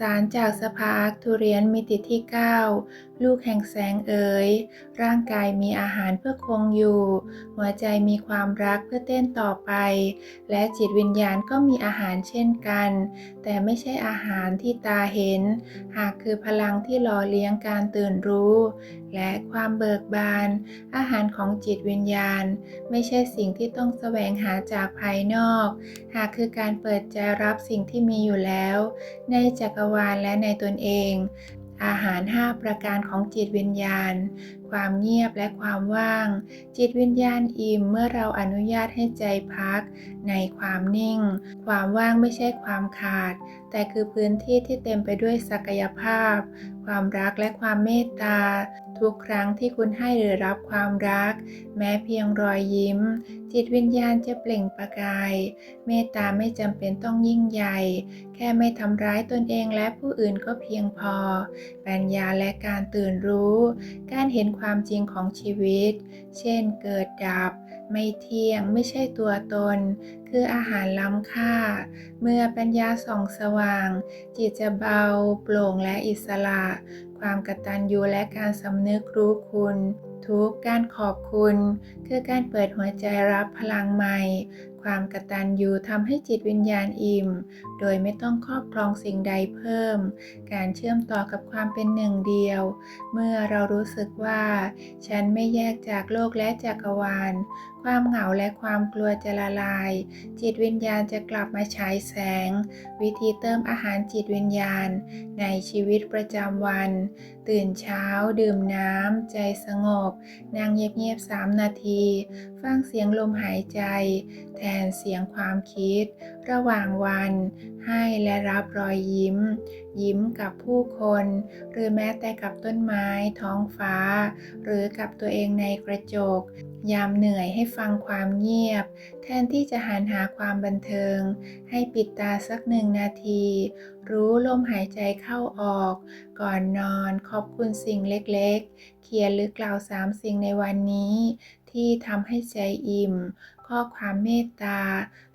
สารจากสภาอาร์คทูเรียนมิติที่ 9 ลูกแห่งแสงเอ๋ย ร่างกายมีอาหารเพื่อคงอยู่ หัวใจมีความรักเพื่อเต้นต่อไป และจิตวิญญาณก็มีอาหารเช่นกัน แต่ไม่ใช่อาหารที่ตาเห็น หากคือพลังที่หล่อเลี้ยงการตื่นรู้ และความเบิกบาน อาหารของจิตวิญญาณ ไม่ใช่สิ่งที่ต้องแสวงหาจากภายนอก หากคือการเปิดใจรับสิ่งที่มีอยู่แล้ว ในจักรวาลและในตนเอง อาหาร 5 ประการของจิตวิญญาณ ความเงียบและความว่าง จิตวิญญาณอิ่มเมื่อเราอนุญาตให้ใจพัก ในความนิ่ง ความว่างไม่ใช่ความขาด แต่คือพื้นที่ที่เต็มไปด้วยศักยภาพ ความรักและความเมตตา ทุกครั้งที่คุณให้หรือรับความรัก แม้เพียงรอยยิ้ม จิตวิญญาณจะเปล่งประกาย เมตตาไม่จำเป็นต้องยิ่งใหญ่ แค่ไม่ทำร้ายตนเองและผู้อื่นก็เพียงพอ ปัญญาและการตื่นรู้ การเห็นความจริงของชีวิต เช่นเกิดดับ ไม่เที่ยงไม่ใช่ตัวตน คืออาหารล้ำค่า เมื่อปัญญาส่องสว่าง จิตจะเบา โปร่งและอิสระ ความกตัญญูและการสำนึกรู้คุณ ทุกการขอบคุณ คือการเปิดหัวใจรับพลังใหม่ ความกตัญญูทำให้จิตวิญญาณอิ่ม โดยไม่ต้องครอบครองสิ่งใดเพิ่ม การเชื่อมต่อกับความเป็นหนึ่งเดียว เมื่อเรารู้สึกว่า ฉันไม่แยกจากโลกและจักรวาล ความเหงาและความกลัวจะละลาย จิตวิญญาณจะกลับมาฉายแสง วิธีเติมอาหารจิตวิญญาณ ในชีวิตประจำวัน ตื่นเช้า ดื่มน้ำใจสงบนั่งเงียบๆสามนาที ฟังเสียงลมหายใจ แทนเสียงความคิด ระหว่างวัน ให้และรับรอยยิ้ม ยิ้มกับผู้คน หรือแม้แต่กับต้นไม้ ท้องฟ้า หรือกับตัวเองในกระจก ยามเหนื่อยให้ฟังความเงียบ แทนที่จะหันหาความบันเทิง ให้ปิดตาสักหนึ่งนาที รู้ลมหายใจเข้าออก ก่อนนอนขอบคุณสิ่งเล็กๆ เขียนหรือกล่าวสามสิ่งในวันนี้ ที่ทำให้ใจอิ่ม ข้อความเมตตา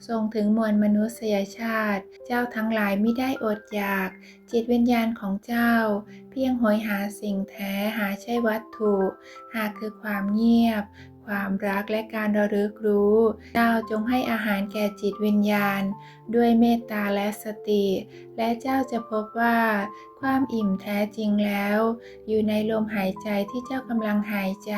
ส่งถึงมวลมนุษยชาติ เจ้าทั้งหลายไม่ได้อดอยาก จิตวิญญาณของเจ้า เพียงหอยหาสิ่งแท้หาใช่วัตถุ หากคือความเงียบ ความรักและการระลึกรู้ เจ้าจงให้อาหารแก่จิตวิญญาณ ด้วยเมตตาและสติ และเจ้าจะพบว่า ความอิ่มแท้จริงแล้ว อยู่ในลมหายใจที่เจ้ากำลังหายใจ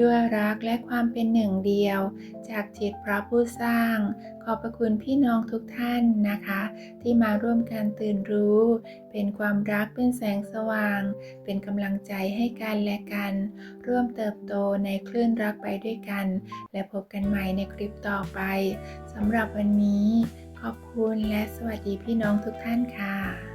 ด้วยรักและความเป็นหนึ่งเดียว จากจิตพระผู้สร้าง ขอบพระคุณพี่น้องทุกท่านนะคะ ที่มาร่วมกันตื่นรู้ เป็นความรักเป็นแสงสว่าง เป็นกำลังใจให้กันและกัน ร่วมเติบโตในคลื่นรักไปด้วยกัน และพบกันใหม่ในคลิปต่อไปสำหรับวันนี้ ขอบคุณและสวัสดีพี่น้องทุกท่านค่ะ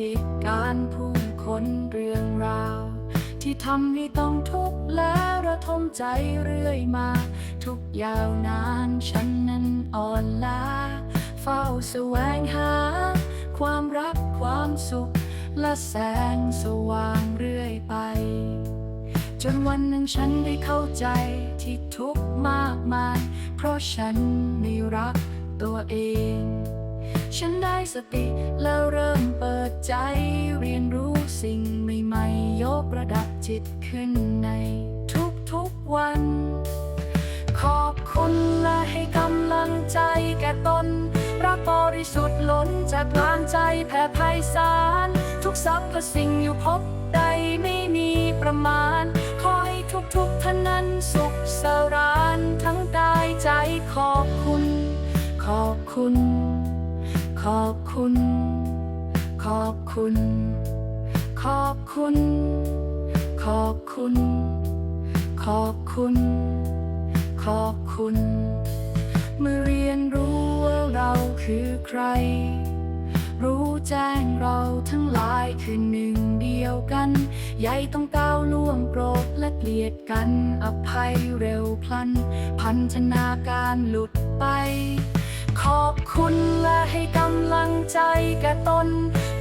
เหตุการณ์ผู้คนเรื่องราว ที่ทำให้ต้องทุกข์และระทมใจเรื่อยมา ทุกยาวนานฉันนั้นอ่อนล้า เฝ้าแสวงหา ความรักความสุข และแสงสว่างเรื่อยไป จนวันหนึ่งฉันได้เข้าใจที่ทุกข์มากมาย เพราะฉันไม่รักตัวเอง ฉันได้สติแล้วเริ่มเปิดใจ เรียนรู้สิ่งใหม่ๆ ยกระดับจิตขึ้นในทุกๆวัน ขอบคุณและให้กำลังใจแก่ตน รักบริสุทธิ์ล้นจากลานใจแผ่ไพศาลทุกสรรพสิ่งอยู่พบใดไม่มีประมาณ ขอให้ทุกๆท่านนั้นสุขสรานทั้งกายใจขอบคุณ ขอบคุณ ขอบคุณ ขอบคุณ ขอบคุณ ขอบคุณ ขอบคุณ ขอบคุณ เมื่อเรียนรู้ว่าเราคือใคร รู้แจ้งเราทั้งหลายคือหนึ่งเดียวกัน ใหญ่ต้องก้าวล่วงโกรธและเกลียดกัน อภัยเร็วพลัน พันธนาการหลุดไป ขอบคุณ ให้กำลังใจแก่ตน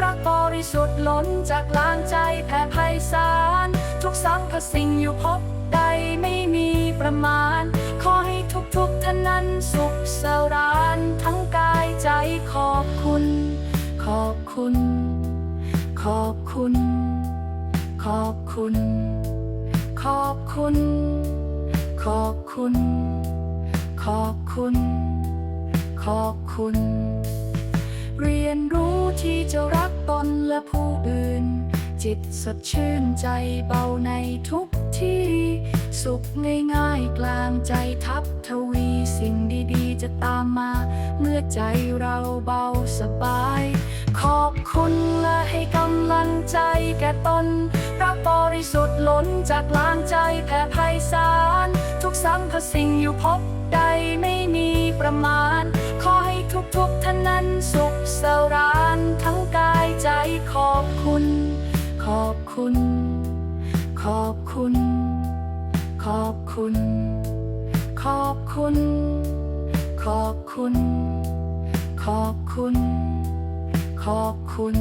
รักบริสุทธิ์ล้นจากล้างใจแผ่ไพศาลทุกสรรพสิ่งอยู่พบใดไม่มีประมาณ ขอให้ทุกๆท่านนั้นสุขสรานทั้งกายใจขอบคุณ ขอบคุณ ขอบคุณ ขอบคุณ ขอบคุณ ขอบคุณ ขอบคุณ ขอบคุณ เรียนรู้ที่จะรักตนและผู้อื่น จิตสดชื่นใจเบาในทุกที่ สุขง่ายๆกลางใจทับทวีสิ่งดีๆ จะตามมา เมื่อใจเราเบาสบาย ขอบคุณและให้กำลังใจแก่ตนรักบริสุทธิ์ล้นจากล้างใจแผ่ไพศาลทุกสรรพสิ่งอยู่พบใดไม่มีประมาณขอ ทุกๆท่านนั้นสุขสรานทั้งกายใจขอบคุณ ขอบคุณ ขอบคุณ ขอบคุณ ขอบคุณ ขอบคุณ ขอบคุณ ขอบคุณ